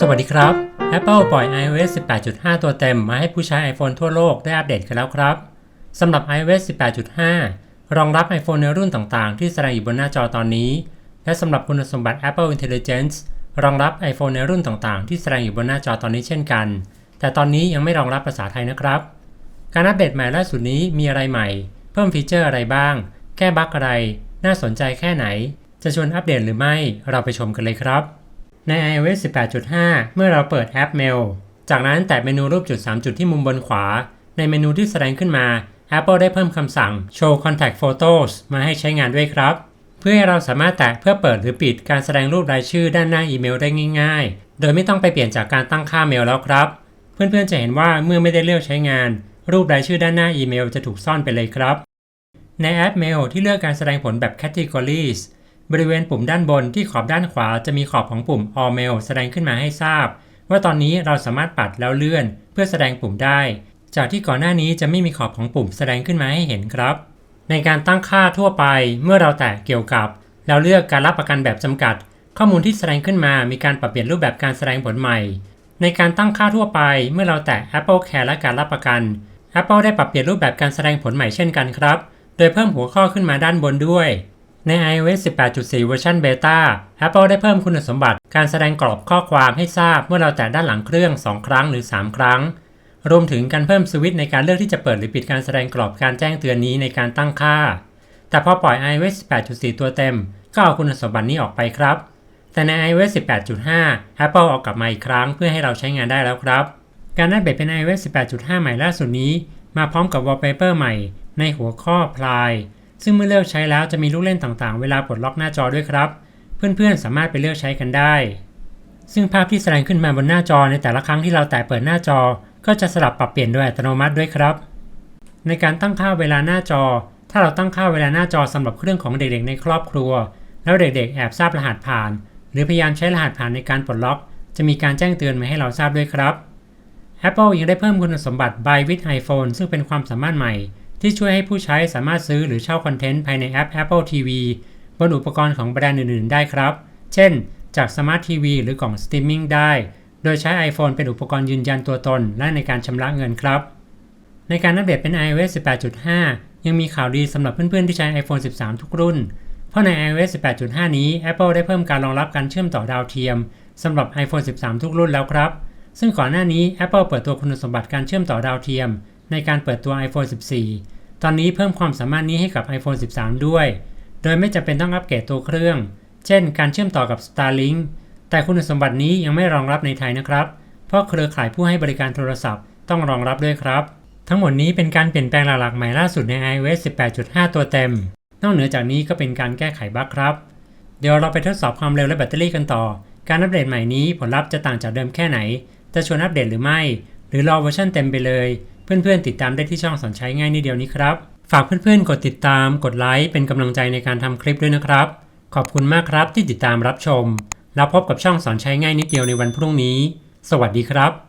สวัสดีครับ Apple ปล่อย iOS 18.5 ตัวเต็มมาให้ผู้ใช้ iPhone ทั่วโลกได้อัปเดตกันแล้วครับ สำหรับ iOS 18.5 รองรับ iPhone ในรุ่นต่างๆ ที่แสดงอยู่บนหน้าจอตอนนี้ และสำหรับคุณสมบัติ Apple Intelligence รองรับ iPhone ในรุ่นต่างๆ ที่แสดงอยู่บนหน้าจอตอนนี้เช่นกัน แต่ตอนนี้ยังไม่รองรับภาษาไทยนะครับ การอัปเดตใหม่ล่าสุดนี้มีอะไรใหม่ เพิ่มฟีเจอร์อะไรบ้าง แก้บั๊กอะไร น่าสนใจแค่ไหน จะชวนอัปเดตหรือไม่ เราไปชมกันเลยครับ ใน iOS 18.5 เมื่อเราเปิดแอป Mail จากนั้นแตะเมนูรูปจุด 3 จุดที่มุมบนขวา ในเมนูที่แสดงขึ้นมา Apple ได้เพิ่มคำสั่ง Show Contact Photos มาให้ใช้งานด้วยครับ เพื่อให้เราสามารถแตะเพื่อเปิดหรือปิดการแสดงรูปรายชื่อด้านหน้าอีเมลได้ง่าย ๆ โดยไม่ต้องไปเปลี่ยนจากการตั้งค่าเมลแล้วครับ เพื่อนๆจะเห็นว่าเมื่อไม่ได้เลือกใช้งาน รูปรายชื่อด้านหน้าอีเมลจะถูกซ่อนไปเลยครับ ในแอป Mail ที่เลือกการแสดงผลแบบ Categories บริเวณปุ่มด้านบนที่ขอบด้านขวาจะมีขอบของปุ่ม All Mail แสดงขึ้นมาให้ทราบ ว่าตอนนี้เราสามารถปัดแล้วเลื่อน เพื่อแสดงปุ่มได้ จากที่ก่อนหน้านี้จะไม่มีขอบของปุ่มแสดงขึ้นมาให้เห็นครับ ในการตั้งค่าทั่วไปเมื่อเราแตะเกี่ยวกับแล้วเลือกการรับประกันแบบจำกัด ข้อมูลที่แสดงขึ้นมามีการปรับเปลี่ยนรูปแบบการแสดงผลใหม่ ในการตั้งค่าทั่วไป เมื่อเราแตะ Apple Care และการรับประกัน Apple ได้ปรับเปลี่ยนรูปแบบการแสดงผลใหม่เช่นกันครับ โดยเพิ่มหัวข้อขึ้นมาด้านบนด้วย ใน iOS 18.4 เวอร์ชันเบต้า Apple ได้เพิ่มคุณสมบัติการแสดงกรอบข้อความให้ทราบเมื่อเราแตะด้านหลังเครื่อง 2 ครั้งหรือ 3 ครั้ง รวมถึงการเพิ่มสวิตช์ในการเลือกที่จะเปิดหรือปิดการแสดงกรอบการแจ้งเตือนนี้ในการตั้งค่า แต่พอปล่อย iOS 18.4 ตัวเต็ม ก็เอาคุณสมบัตินี้ออกไปครับ แต่ใน iOS 18.5 Apple เอากลับมาอีกครั้งเพื่อให้เราใช้งานได้แล้วครับ การอัปเดตเป็น iOS 18.5 ใหม่ล่าสุดนี้ มาพร้อมกับ wallpaper ใหม่ ในหัวข้อพลาย ซึ่งเมื่อเลือกใช้แล้วจะมีลูกเล่นต่างๆ เวลาปลดล็อกหน้าจอด้วยครับ เพื่อนๆ สามารถไปเลือกใช้กันได้ ซึ่งภาพที่แสดงขึ้นมาบนหน้าจอในแต่ละครั้งที่เราแตะเปิดหน้าจอ ก็จะสลับปรับเปลี่ยนโดยอัตโนมัติด้วยครับ ในการตั้งค่าเวลาหน้าจอ ถ้าเราตั้งค่าเวลาหน้าจอสำหรับเครื่องของเด็กๆ ในครอบครัว แล้วเด็กๆ แอบทราบรหัสผ่าน หรือพยายามใช้รหัสผ่านในการปลดล็อก จะมีการแจ้งเตือนมาให้เราทราบด้วยครับ Apple ยังได้เพิ่มคุณสมบัติ By with iPhone ซึ่งเป็นความสามารถใหม่ ที่ช่วยให้ผู้ใช้สามารถซื้อหรือเช่าคอนเทนต์ภายในแอป Apple TV บนอุปกรณ์ของแบรนด์อื่น ๆ ได้ครับ เช่น จาก Smart TV หรือกล่องสตรีมมิ่งได้ โดยใช้ iPhone เป็นอุปกรณ์ยืนยันตัวตน และในการชำระเงินครับ ในการอัปเดตเป็น iOS 18.5 ยังมีข่าวดีสำหรับเพื่อน ๆ ที่ใช้ iPhone 13 ทุกรุ่น เพราะใน iOS 18.5 นี้ Apple ได้เพิ่มการรองรับการเชื่อมต่อดาวเทียมสำหรับ iPhone 13 ทุกรุ่นแล้วครับ ซึ่งก่อนหน้านี้ Apple เปิดตัวคุณสมบัติการเชื่อมต่อดาวเทียม ในการเปิดตัว iPhone 14 ตอนนี้เพิ่มความสามารถนี้ให้กับ iPhone 13 ด้วย โดยไม่จำเป็นต้องอัปเกรดตัวเครื่อง เช่น การเชื่อมต่อกับ Starlink แต่คุณสมบัตินี้ยังไม่รองรับในไทยนะครับ เพราะเครือข่ายผู้ให้บริการโทรศัพท์ต้องรองรับด้วยครับ ทั้งหมดนี้เป็นการเปลี่ยนแปลงหลักๆใหม่ล่าสุดใน iOS 18.5 ตัวเต็ม นอกเหนือจากนี้ก็เป็นการแก้ไขบั๊กครับ เดี๋ยวเราไปทดสอบความเร็วและแบตเตอรี่กันต่อ การอัปเดตใหม่นี้ผลลัพธ์จะต่างจากเดิมแค่ไหน จะชวนอัปเดตหรือไม่ หรือรอเวอร์ชันเต็มไปเลย เพื่อนๆติดตามได้ที่ช่องสอนใช้ง่ายนิดเดียวนี้ครับ ฝากเพื่อนๆ กดติดตาม กดไลค์ เป็นกำลังใจในการทำคลิปด้วยนะครับ ขอบคุณมากครับที่ติดตามรับชม แล้วพบกับช่องสอนใช้ง่ายนิดเดียวในวันพรุ่งนี้ สวัสดีครับ